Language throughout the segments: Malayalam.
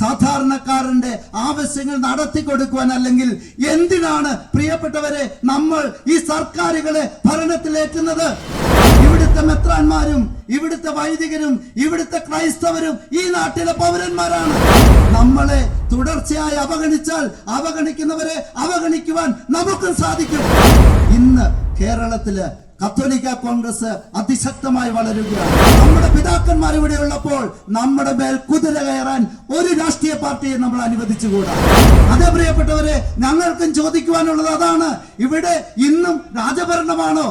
സാധാരണക്കാരന്റെ ആവശ്യങ്ങൾ നടത്തി കൊടുക്കുവാൻ അല്ലെങ്കിൽ എന്തിനാണ് പ്രിയപ്പെട്ടവരെ നമ്മൾ ഈ സർക്കാരുകളെ ഭരണത്തിലേറ്റുന്നത്? ഇവിടുത്തെ മെത്രാന്മാരും ഇവിടുത്തെ വൈദികരും ഇവിടുത്തെ ക്രൈസ്തവരും ഈ നാട്ടിലെ പൗരന്മാരാണ്. നമ്മളെ തുടർച്ചയായി അവഗണിച്ചാൽ അവഗണിക്കുന്നവരെ അവഗണിക്കുവാൻ നമുക്കും സാധിക്കും. ഇന്ന് കേരളത്തിൽ കത്തോലിക്ക കോൺഗ്രസ് അതിശക്തമായി വളരുകയാണ്. നമ്മുടെ പിതാക്കന്മാർ ഇവിടെ ഉള്ളപ്പോൾ നമ്മുടെ മേൽ കുതിര കയറാൻ ഒരു രാഷ്ട്രീയ പാർട്ടിയെ നമ്മൾ അനുവദിച്ചുകൂടാ. അതേ പ്രിയപ്പെട്ടവരെ ഞങ്ങൾക്കും ചോദിക്കുവാനുള്ളത് അതാണ്. ഇവിടെ ഇന്നും രാജഭരണമാണോ?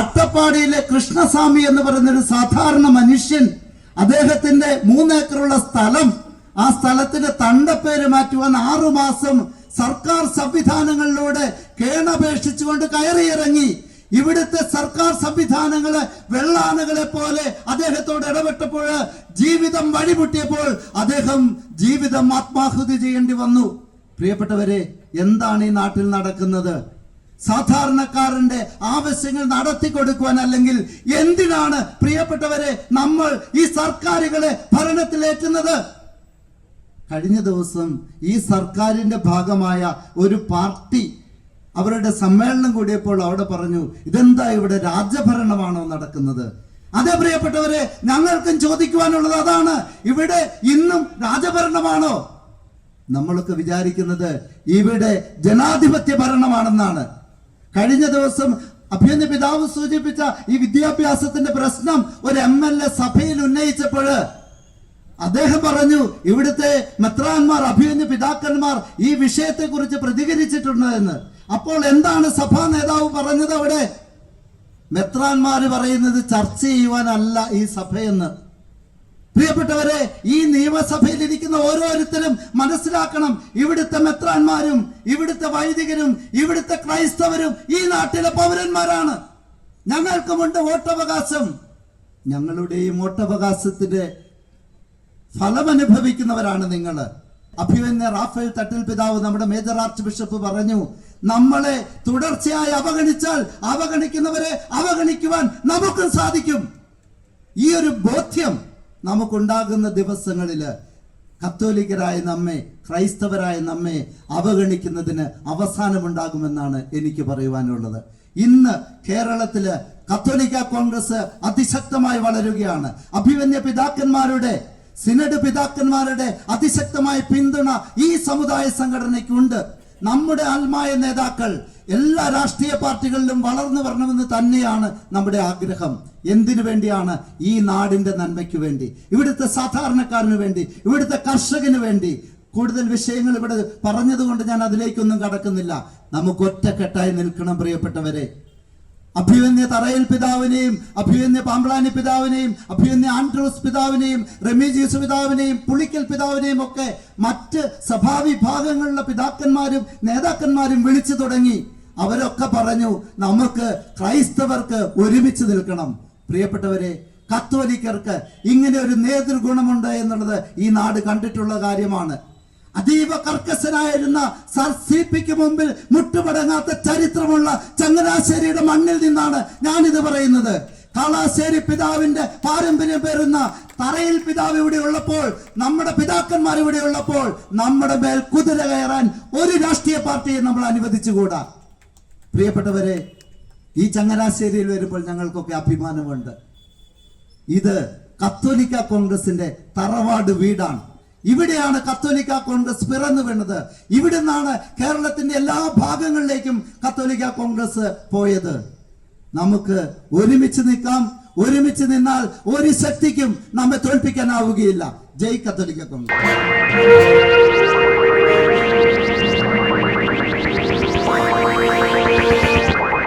അട്ടപ്പാടിയിലെ കൃഷ്ണസ്വാമി എന്ന് പറയുന്ന ഒരു സാധാരണ മനുഷ്യൻ അദ്ദേഹത്തിന്റെ മൂന്നേക്കറുള്ള സ്ഥലം ആ സ്ഥലത്തിന്റെ തണ്ടപ്പേര് മാറ്റുവാൻ ആറുമാസം സർക്കാർ സംവിധാനങ്ങളിലൂടെ കേണപേക്ഷിച്ചുകൊണ്ട് കയറിയിറങ്ങി. ഇവിടുത്തെ സർക്കാർ സംവിധാനങ്ങൾ വെള്ളാനകളെ പോലെ അദ്ദേഹത്തോട് ഇടപെട്ടപ്പോൾ ജീവിതം വഴിമുട്ടിയപ്പോൾ അദ്ദേഹം ജീവിതം ആത്മാഹുതി ചെയ്യേണ്ടി വന്നു. പ്രിയപ്പെട്ടവരെ എന്താണ് ഈ നാട്ടിൽ നടക്കുന്നത്? സാധാരണക്കാരന്റെ ആവശ്യങ്ങൾ നടത്തി കൊടുക്കുവാൻ അല്ലെങ്കിൽ എന്തിനാണ് പ്രിയപ്പെട്ടവരെ നമ്മൾ ഈ സർക്കാരുകളെ ഭരണത്തിലേറ്റുന്നത്? കഴിഞ്ഞ ദിവസം ഈ സർക്കാരിന്റെ ഭാഗമായ ഒരു പാർട്ടി അവരുടെ സമ്മേളനം കൂടിയപ്പോൾ അവിടെ പറഞ്ഞു ഇതെന്താ ഇവിടെ രാജ്യഭരണമാണോ നടക്കുന്നത്? അതെ പ്രിയപ്പെട്ടവരെ ഞങ്ങൾക്കും ചോദിക്കുവാനുള്ളത് അതാണ്. ഇവിടെ ഇന്നും രാജഭരണമാണോ നമ്മളൊക്കെ വിചാരിക്കുന്നത് ഇവിടെ ജനാധിപത്യ ഭരണമാണെന്നാണ്. കഴിഞ്ഞ ദിവസം അഭ്യന്തര പിതാവ് സൂചിപ്പിച്ച ഈ വിദ്യാഭ്യാസത്തിന്റെ പ്രശ്നം ഒരു എം എൽ എ സഭയിൽ ഉന്നയിച്ചപ്പോൾ അദ്ദേഹം പറഞ്ഞു ഇവിടുത്തെ മെത്രാന്മാർ അഭിമന്യ പിതാക്കന്മാർ ഈ വിഷയത്തെ കുറിച്ച് പ്രതികരിച്ചിട്ടുണ്ട് എന്ന്. അപ്പോൾ എന്താണ് സഭാ നേതാവ് പറഞ്ഞത് അവിടെ? മെത്രാന്മാർ പറയുന്നത് ചർച്ച ചെയ്യുവാനല്ല ഈ സഭയെന്ന്. പ്രിയപ്പെട്ടവരെ ഈ നിയമസഭയിൽ ഇരിക്കുന്ന ഓരോരുത്തരും മനസ്സിലാക്കണം. ഇവിടുത്തെ മെത്രാന്മാരും ഇവിടുത്തെ വൈദികരും ഇവിടുത്തെ ക്രൈസ്തവരും ഈ നാട്ടിലെ പൗരന്മാരാണ്. ഞങ്ങൾക്കുമുണ്ട് വോട്ടവകാശം. ഞങ്ങളുടെയും വോട്ടവകാശത്തിന്റെ ഫലമനുഭവിക്കുന്നവരാണ് നിങ്ങൾ അഭിമന്യ റാഫേൽ തട്ടിൽ പിതാവ് നമ്മുടെ മേജർ ആർച്ച് ബിഷപ്പ് പറഞ്ഞു നമ്മളെ തുടർച്ചയായി അവഗണിച്ചാൽ അവഗണിക്കുന്നവരെ അവഗണിക്കുവാൻ നമുക്കും സാധിക്കും. ഈ ഒരു ബോധ്യം നമുക്കുണ്ടാകുന്ന ദിവസങ്ങളിൽ കത്തോലിക്കരായ നമ്മെ ക്രൈസ്തവരായ നമ്മെ അവഗണിക്കുന്നതിന് അവസാനമുണ്ടാകുമെന്നാണ് എനിക്ക് പറയുവാനുള്ളത്. ഇന്ന് കേരളത്തിൽ കത്തോലിക്ക കോൺഗ്രസ് അതിശക്തമായി വളരുകയാണ്. അഭിമന്യ പിതാക്കന്മാരുടെ സിനഡ് പിതാക്കന്മാരുടെ അതിശക്തമായ പിന്തുണ ഈ സമുദായ സംഘടനയ്ക്കുണ്ട്. നമ്മുടെ ആത്മായ നേതാക്കൾ എല്ലാ രാഷ്ട്രീയ പാർട്ടികളിലും വളർന്നു വരണമെന്ന് തന്നെയാണ് നമ്മുടെ ആഗ്രഹം. എന്തിനു വേണ്ടിയാണ് ഈ നാടിന്റെ നന്മയ്ക്ക് വേണ്ടി ഇവിടുത്തെ സാധാരണക്കാരന് വേണ്ടി ഇവിടുത്തെ കർഷകന് വേണ്ടി? കൂടുതൽ വിഷയങ്ങൾ ഇവിടെ പറഞ്ഞതുകൊണ്ട് ഞാൻ അതിലേക്കൊന്നും കടക്കുന്നില്ല. നമുക്ക് ഒറ്റക്കെട്ടായി നിൽക്കണം പ്രിയപ്പെട്ടവരെ. അഭിമന്യ തറയിൽ പിതാവിനെയും അഭിവന്യ പാമ്പളാനി പിതാവിനെയും അഭിവന്യ ആൻഡ്രൂസ് പിതാവിനെയും റെമീജീസ് പിതാവിനെയും പുളിക്കൽ പിതാവിനെയും ഒക്കെ മറ്റ് സഭാവിഭാഗങ്ങളിലെ പിതാക്കന്മാരും നേതാക്കന്മാരും വിളിച്ചു തുടങ്ങി. അവരൊക്കെ പറഞ്ഞു നമുക്ക് ക്രൈസ്തവർക്ക് ഒരുമിച്ച് നിൽക്കണം. പ്രിയപ്പെട്ടവരെ കത്തോലിക്കർക്ക് ഇങ്ങനെ ഒരു നേതൃഗുണമുണ്ട് എന്നുള്ളത് ഈ നാട് കണ്ടിട്ടുള്ള കാര്യമാണ്. അതീവ കർക്കശനായിരുന്ന സർ സി പിക്ക് മുമ്പിൽ മുട്ടുപടങ്ങാത്ത ചരിത്രമുള്ള ചങ്ങനാശ്ശേരിയുടെ മണ്ണിൽ നിന്നാണ് ഞാനിത് പറയുന്നത്. കാളാശ്ശേരി പിതാവിന്റെ പാരമ്പര്യം പേരുന്ന തറയിൽ പിതാവ് ഇവിടെ ഉള്ളപ്പോൾ നമ്മുടെ പിതാക്കന്മാർ ഇവിടെ ഉള്ളപ്പോൾ നമ്മുടെ മേൽ കുതിര കയറാൻ ഒരു രാഷ്ട്രീയ പാർട്ടിയെ നമ്മൾ അനുവദിച്ചുകൂടാ. പ്രിയപ്പെട്ടവരെ ഈ ചങ്ങനാശ്ശേരിയിൽ വരുമ്പോൾ ഞങ്ങൾക്കൊക്കെ അഭിമാനമുണ്ട്. ഇത് കത്തോലിക്ക കോൺഗ്രസിന്റെ തറവാട് വീടാണ്. ഇവിടെയാണ് കത്തോലിക്ക കോൺഗ്രസ് പിറന്നു വീണത്. ഇവിടെ നിന്നാണ് കേരളത്തിന്റെ എല്ലാ ഭാഗങ്ങളിലേക്കും കത്തോലിക്ക കോൺഗ്രസ് പോയത്. നമുക്ക് ഒരുമിച്ച് നിൽക്കാം. ഒരുമിച്ച് നിന്നാൽ ഒരു ശക്തിക്കും നമ്മെ തോൽപ്പിക്കാനാവുകയില്ല. ജയ് കത്തോലിക്ക കോൺഗ്രസ്.